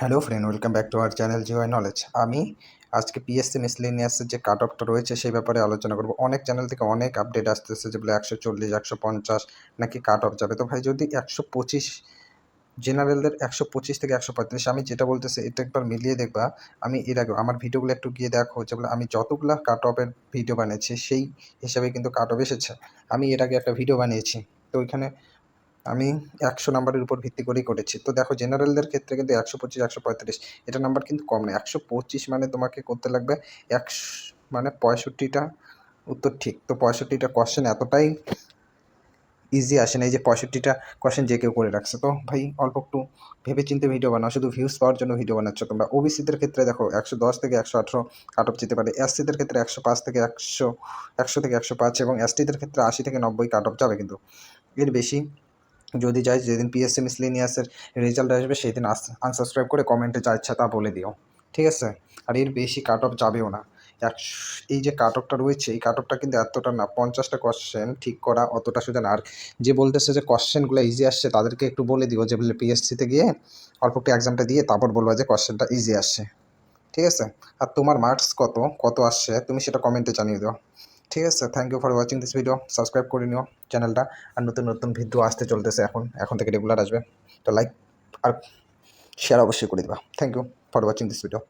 Hello friend welcome back to our channel G Y knowledge আমি আজকে PSC মিসলেনিয়াসের যে কাট অফটা রয়েছে, সেই ব্যাপারে আলোচনা করব। অনেক চ্যানেল থেকে অনেক আপডেট আসতেছে যেগুলো একশো চল্লিশ, একশো পঞ্চাশ নাকি কাট অফ যাবে। তো ভাই, যদি একশো পঁচিশ জেনারেলদের একশো পঁচিশ থেকে একশো পঁয়ত্রিশ আমি যেটা বলতেছি, এটা একবার মিলিয়ে দেখবা। আমি এর আগে আমার ভিডিওগুলো একটু গিয়ে দেখো যেগুলো আমি যতগুলো কাট অফের ভিডিও বানিয়েছি, সেই হিসাবে কিন্তু কাট অফ এসেছে। আমি এর আগে একটা ভিডিও বানিয়েছি। তো ওইখানে আমি একশো নাম্বারের উপর ভিত্তি করেই করেছি। তো দেখো, জেনারেলদের ক্ষেত্রে কিন্তু একশো পঁচিশ, একশো পঁয়ত্রিশ, এটা নাম্বার কিন্তু কম না একশো পঁচিশ মানে তোমাকে করতে লাগবে একশো মানে পঁয়ষট্টিটা উত্তর ঠিক। তো পঁয়ষট্টিটা কোশ্চেন এতটাই ইজি আসে না, এই যে পঁয়ষট্টিটা কোশ্চেন যে কেউ করে রাখছে। তো ভাই, অল্প একটু ভেবে চিন্তে ভিডিও বানাও, শুধু ভিউজ পাওয়ার জন্য ভিডিও বানাচ্ছ তোমরা। ওবিসিদের ক্ষেত্রে দেখো, একশো দশ থেকে একশো আঠেরো কাট অফ যেতে পারে। এসসিদের ক্ষেত্রে একশো পাঁচ থেকে একশো একশো থেকে একশো পাঁচ এবং এসটিদের ক্ষেত্রে আশি থেকে নব্বই কাট অফ যাবে কিন্তু। এর বেশি যদি চাই যেদিন পিএসসি মিসলিনিয়াসের রেজাল্ট আসবে সেই দিন আনসাবস্ক্রাইব করে কমেন্টে যা ইচ্ছা তা বলে দিও। ঠিক আছে? আর এর বেশি কাট অফ যাবেও না। এই যে কাট অফটা রয়েছে, এই কাট অফটা কিন্তু এতটা না, পঞ্চাশটা কোশ্চেন ঠিক করা অতটা সোজা না। আর যে বলতেছে যে কোশ্চেনগুলো ইজি আসছে, তাদেরকে একটু বলে দিও যে বলে পিএসসিতে গিয়ে অল্প একটু এক্সামটা দিয়ে তারপর বলব যে কোশ্চেনটা ইজি আসছে। ঠিক আছে? আর তোমার মার্কস কত? কত আসছে? তুমি সেটা কমেন্টে জানিয়ে দাও। ঠিক আছে thank you for watching this video subscribe করে নিও চ্যানেলটা আর নতুন নতুন ভিডিও আসতে চলতেছে এখন এখন থেকে রেগুলার আসবে, তো লাইক আর শেয়ার অবশ্যই করে দেবা thank you for watching this video